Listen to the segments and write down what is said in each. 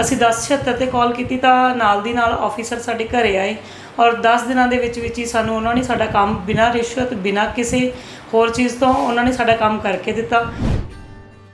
ਅਸੀਂ 1076 ਤੇ ਕਾਲ ਕੀਤੀ ਤਾਂ ਨਾਲ ਦੀ ਨਾਲ ਆਫੀਸਰ ਸਾਡੇ ਘਰੇ ਆਏ ਔਰ 10 ਦਿਨਾਂ ਦੇ ਵਿੱਚ ਵਿੱਚ ਹੀ ਸਾਨੂੰ ਉਹਨਾਂ ਨੇ ਸਾਡਾ ਕੰਮ ਬਿਨਾਂ ਰਿਸ਼ਵਤ, ਬਿਨਾਂ ਕਿਸੇ ਹੋਰ ਚੀਜ਼ ਤੋਂ ਉਹਨਾਂ ਨੇ ਸਾਡਾ ਕੰਮ ਕਰਕੇ ਦਿੱਤਾ।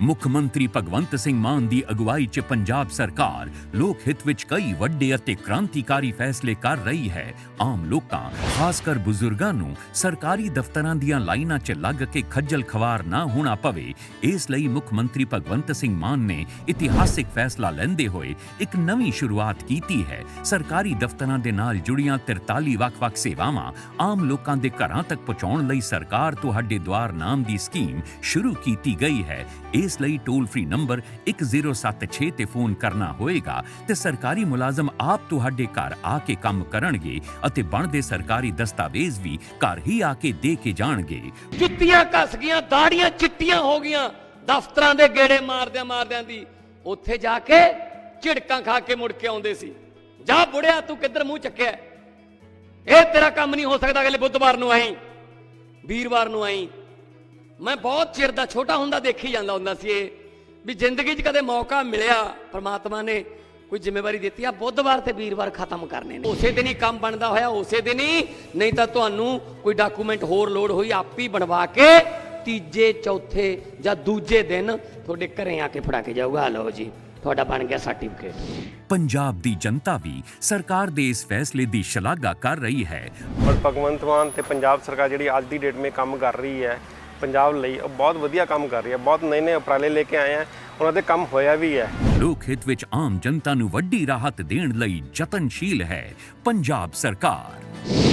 ਮੁੱਖ ਮੰਤਰੀ ਭਗਵੰਤ ਸਿੰਘ ਮਾਨ ਦੀ ਅਗਵਾਈ 'ਚ ਪੰਜਾਬ ਸਰਕਾਰ ਲੋਕ ਹਿੱਤ ਵਿੱਚ ਕਈ ਵੱਡੇ ਅਤੇ ਕ੍ਰਾਂਤੀਕਾਰੀ ਫੈਸਲੇ ਕਰ ਰਹੀ ਹੈ। ਆਮ ਲੋਕਾਂ, ਖਾਸ ਕਰ ਬਜ਼ੁਰਗਾਂ ਨੂੰ ਸਰਕਾਰੀ ਦਫ਼ਤਰਾਂ ਦੀਆਂ ਲਾਈਨਾਂ 'ਚ ਲੱਗ ਕੇ ਖੱਜਲ ਖਵਾਰ ਨਾ ਹੋਣਾ ਪਵੇ, ਇਸ ਲਈ ਮੁੱਖ ਮੰਤਰੀ ਭਗਵੰਤ ਸਿੰਘ ਮਾਨ ਨੇ ਇਤਿਹਾਸਿਕ ਫੈਸਲਾ ਲੈਂਦੇ ਹੋਏ ਇੱਕ ਨਵੀਂ ਸ਼ੁਰੂਆਤ ਕੀਤੀ ਹੈ। ਸਰਕਾਰੀ ਦਫ਼ਤਰਾਂ ਦੇ ਨਾਲ ਜੁੜੀਆਂ 43 ਵੱਖ-ਵੱਖ ਸੇਵਾਵਾਂ ਆਮ ਲੋਕਾਂ ਦੇ ਘਰਾਂ ਤੱਕ ਪਹੁੰਚਾਉਣ ਲਈ ਸਰਕਾਰ ਤੁਹਾਡੇ ਦੁਆਰ ਨਾਮ ਦੀ ਸਕੀਮ ਸ਼ੁਰੂ ਕੀਤੀ ਗਈ ਹੈ। ਇਸ ਲਈ ਟੋਲ ਫ੍ਰੀ ਨੰਬਰ 1076 ਤੇ ਫੋਨ ਕਰਨਾ ਹੋਏਗਾ ਤੇ ਸਰਕਾਰੀ ਮੁਲਾਜ਼ਮ ਆਪ ਤੁਹਾਡੇ ਘਰ ਆ ਕੇ ਕੰਮ ਕਰਨਗੇ ਅਤੇ ਬਣਦੇ ਸਰਕਾਰੀ ਦਸਤਾਵੇਜ਼ ਵੀ ਘਰ ਹੀ ਆ ਕੇ ਦੇ ਕੇ ਜਾਣਗੇ। ਜੁੱਤੀਆਂ ਕੱਸ ਗਈਆਂ ਦਾੜੀਆਂ ਚਿੱਟੀਆਂ ਹੋ ਗਈਆਂ, ਦਫ਼ਤਰਾਂ ਦੇ ਗੇੜੇ ਮਾਰਦਿਆਂ ਮਾਰਦਿਆਂ ਦੀ। ਉੱਥੇ ਜਾ ਕੇ ਝਿੜਕਾਂ ਖਾ ਕੇ ਮੁੜ ਕੇ ਆਉਂਦੇ ਸੀ। ਜਾ ਬੁੜਿਆ, ਤੂੰ ਕਿੱਧਰ ਮੂੰਹ ਚੱਕਿਆ? ਇਹ ਤੇਰਾ ਕੰਮ ਨਹੀਂ ਹੋ ਸਕਦਾ ਅਗਲੇ ਬੁੱਧਵਾਰ ਨੂੰ ਆਈ, ਵੀਰਵਾਰ ਨੂੰ ਆਈ। ਮੈਂ ਬਹੁਤ ਚਿਰ ਦਾ ਛੋਟਾ ਹੁੰਦਾ ਦੇਖੀ ਜਾਂਦਾ ਹੁੰਦਾ ਸੀ ਇਹ ਵੀ ਜ਼ਿੰਦਗੀ 'ਚ ਕਦੇ ਮੌਕਾ ਮਿਲਿਆ ਪ੍ਰਮਾਤਮਾ ਨੇ ਕੋਈ ਜ਼ਿੰਮੇਵਾਰੀ ਦਿੱਤੀ ਆ ਬੁੱਧਵਾਰ ਤੇ ਵੀਰਵਾਰ ਖਤਮ ਕਰਨੇ ਨੇ। ਉਸੇ ਦਿਨ ਹੀ ਕੰਮ ਬਣਦਾ ਹੋਇਆ ਉਸੇ ਦਿਨ ਹੀ ਨਹੀਂ ਤਾਂ ਤੁਹਾਨੂੰ ਕੋਈ ਡਾਕੂਮੈਂਟ ਹੋਰ ਲੋਡ ਹੋਈ ਆਪ ਹੀ ਬਣਵਾ ਕੇ ਤੀਜੇ ਚੌਥੇ ਜਾਂ ਦੂਜੇ ਦਿਨ ਤੁਹਾਡੇ ਘਰੇ ਆ ਕੇ ਫੜਾ ਕੇ ਜਾਊਗਾ। ਆ ਲਓ ਜੀ ਤੁਹਾਡਾ ਬਣ ਗਿਆ ਸਰਟੀਫਿਕੇਟ ਪੰਜਾਬ ਦੀ ਜਨਤਾ ਵੀ ਸਰਕਾਰ ਦੇ ਇਸ ਫੈਸਲੇ ਦੀ ਸ਼ਲਾਘਾ ਕਰ ਰਹੀ ਹੈ। ਪਰ ਭਗਵੰਤ ਮਾਨ ਤੇ ਪੰਜਾਬ ਸਰਕਾਰ ਜਿਹੜੀ ਅੱਜ ਦੀ ਡੇਟ 'ਮੇ ਕੰਮ ਕਰ ਰਹੀ ਹੈ ਪੰਜਾਬ ਲਈ ਉਹ ਬਹੁਤ ਵਧੀਆ ਕੰਮ ਕਰ ਰਹੀ ਹੈ, ਬਹੁਤ ਨਵੇਂ ਨਵੇਂ ਉਪਰਾਲੇ ਲੈ ਕੇ ਆਏ ਹੈ, ਉਹਨਾਂ ਦੇ ਕੰਮ ਹੋਇਆ ਵੀ ਹੈ। ਲੋਕ ਹਿੱਤ ਵਿੱਚ ਆਮ ਜਨਤਾ ਨੂੰ ਵੱਡੀ ਰਾਹਤ ਦੇਣ ਲਈ ਯਤਨਸ਼ੀਲ ਹੈ ਪੰਜਾਬ ਸਰਕਾਰ।